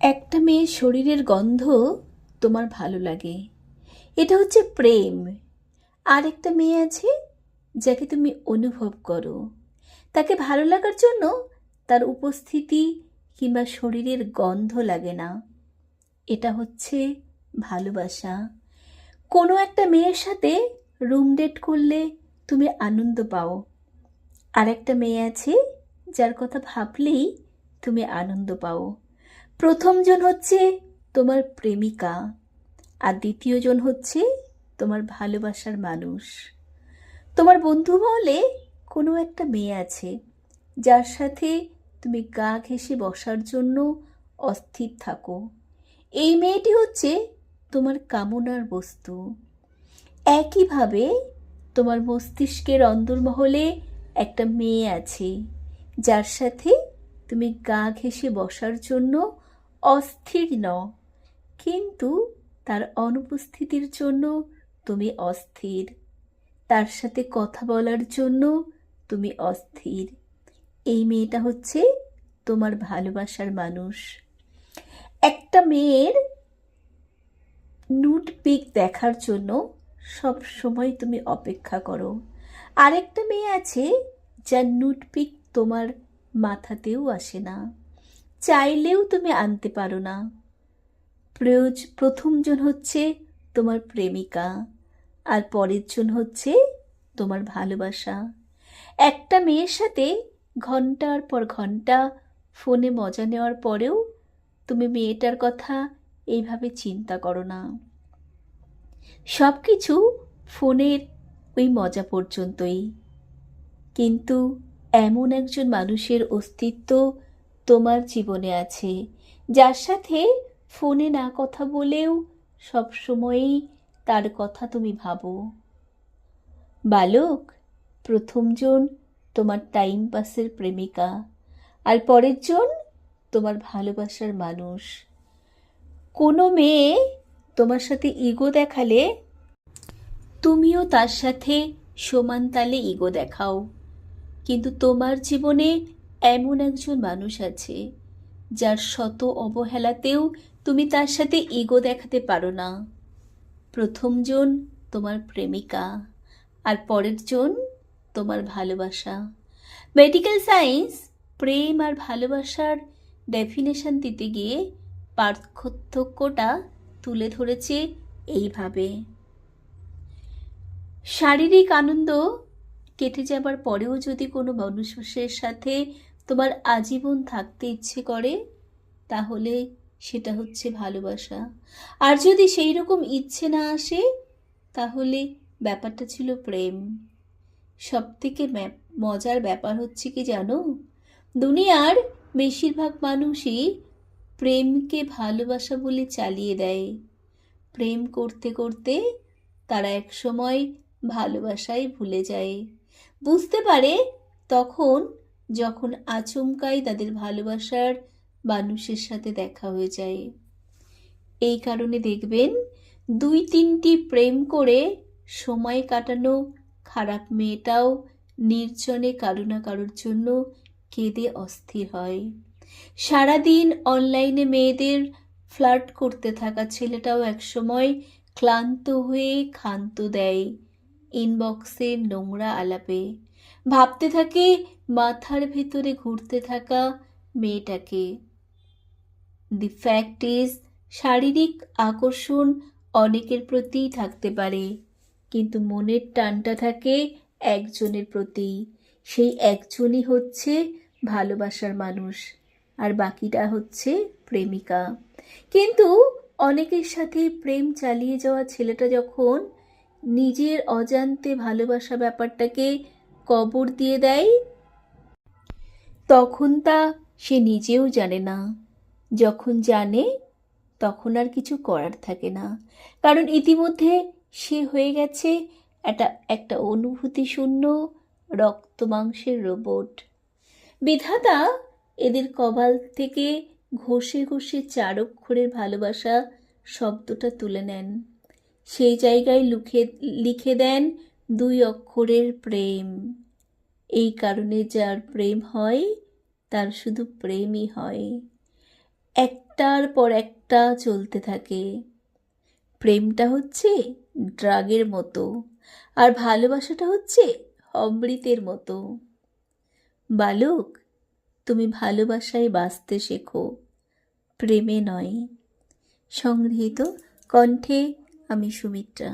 একটা মেয়ের শরীরের গন্ধ তোমার ভালো লাগে। এটা হচ্ছে প্রেম। আর একটা মেয়ে আছে যাকে তুমি অনুভব করো। তাকে ভালো লাগার জন্য তার উপস্থিতি কিংবা শরীরের গন্ধ লাগে না। এটা হচ্ছে ভালোবাসা। কোনো একটা মেয়ের সাথে রুম ডেট করলে তুমি আনন্দ পাও। আর একটা মেয়ে আছে যার কথা ভাবলেই তুমি আনন্দ পাও। প্রথমজন হচ্ছে তোমার প্রেমিকা, আর দ্বিতীয়জন হচ্ছে তোমার ভালোবাসার মানুষ। তোমার বন্ধু মহলে কোনো একটা মেয়ে আছে, যার সাথে তুমি গা ঘেঁষে বসার জন্য অস্থির থাকো। এই মেয়েটি হচ্ছে তোমার কামনার বস্তু। একইভাবে তোমার মস্তিষ্কের অন্দরমহলে একটা মেয়ে আছে, যার সাথে তুমি গা ঘেঁষে বসার জন্য অস্থির ন কিন্তু তার অনুপস্থিতির জন্য তুমি অস্থির। তার সাথে কথা বলার জন্য তুমি অস্থির। এই মেয়েটা হচ্ছে তোমার ভালোবাসার মানুষ। একটা মেয়ের নুট পিক দেখার জন্য সব সময় তুমি অপেক্ষা করো। আরেকটা মেয়ে আছে যার নুট পিক তোমার মাথাতেও আসে না। চাইলেও তুমি আনতে পারো না। প্রয়োজ প্রথমজন হচ্ছে তোমার প্রেমিকা, আর পরের জন হচ্ছে তোমার ভালোবাসা। একটা মেয়ের সাথে ঘণ্টার পর ঘণ্টা, ফোনে মজা নেওয়ার পরেও তুমি মেয়েটার কথা এইভাবে চিন্তা করো না। সব কিছু ফোনের ওই মজা পর্যন্তই। কিন্তু এমন একজন মানুষের অস্তিত্ব তোমার জীবনে আছে। যার সাথে ফোনে না কথা বলেও সব সময়ই তার কথা তুমি ভাবো। বালক প্রথমজন তোমার টাইম পাসের প্রেমিকা, আর পরের জন তোমার ভালোবাসার মানুষ। কোনো মেয়ে তোমার সাথে ইগো দেখালে তুমিও তার সাথে সমান তালে ইগো দেখাও। কিন্তু তোমার জীবনে এমন একজন মানুষ আছে, যার শত অবহেলাতেও তুমি তার সাথে ইগো দেখাতে পারো না। প্রথমজন তোমার প্রেমিকা, আর পরের জন তোমার ভালোবাসা। মেডিকেল সায়েন্স প্রেম আর ভালোবাসার ডেফিনেশন দিতে গিয়ে পার্থক্যটা তুলে ধরেছে এইভাবে। শারীরিক আনন্দ কেটে যাবার পরেও যদি কোনো মানুষের সাথে তোমার আজীবন থাকতে ইচ্ছে করে, তাহলে সেটা হচ্ছে ভালোবাসা। আর যদি সেই রকম ইচ্ছে না আসে, তাহলে ব্যাপারটা ছিল প্রেম। সব থেকে মজার ব্যাপার হচ্ছে কি জানো? দুনিয়ার বেশিরভাগ মানুষই প্রেমকে ভালোবাসা বলে চালিয়ে দেয়। প্রেম করতে করতে তারা একসময় ভালোবাসায় ভুলে যায়। বুঝতে পারে, তখন যখন আচমকাই তাদের ভালোবাসার মানুষের সাথে দেখা হয়ে যায়। এই কারণে দেখবেন দুই তিনটি প্রেম করে সময় কাটানো খারাপ মেয়েটাও নির্জনে কারও না কারোর জন্য কেঁদে অস্থির হয়। সারাদিন অনলাইনে মেয়েদের ফ্লার্ট করতে থাকা ছেলেটাও একসময় ক্লান্ত হয়ে ক্ষান্ত দেয়। ইনবক্সের নোংরা আলাপে। ভাবতে থাকে মাথার ভেতরে ঘুরতে থাকা মেয়েটাকে। দি ফ্যাক্ট ইজ শারীরিক আকর্ষণ অনেকের প্রতিই থাকতে পারে, কিন্তু মনের টানটা থাকে একজনের প্রতি। সেই একজনই হচ্ছে ভালোবাসার মানুষ, আর বাকিটা হচ্ছে প্রেমিকা। কিন্তু অনেকের সাথে প্রেম চালিয়ে যাওয়া ছেলেটা যখন নিজের অজান্তে ভালোবাসা ব্যাপারটাকে কবর দিয়ে দেয়, তখন তা সে নিজেও জানে না। যখন জানে, তখন আর কিছু করার থাকে না। কারণ ইতিমধ্যে সে হয়ে গেছে একটা একটা অনুভূতি শূন্য রক্ত মাংসের রোবট। বিধাতা এদের কবাল থেকে ঘষে ঘষে চার অক্ষরের ভালোবাসা শব্দটা তুলে নেন। সেই জায়গায় লুখে লিখে দেন দুই অক্ষরের প্রেম। এই কারণে যার প্রেম হয়, তার শুধু প্রেমই হয়। একটার পর একটা চলতে থাকে। প্রেমটা হচ্ছে ড্রাগের মতো, আর ভালোবাসাটা হচ্ছে অমৃতের মতো। বালক, তুমি ভালোবাসায় বাঁচতে শেখো, প্রেমে নয়। সংগৃহীত কণ্ঠে আমি সুমিত্রা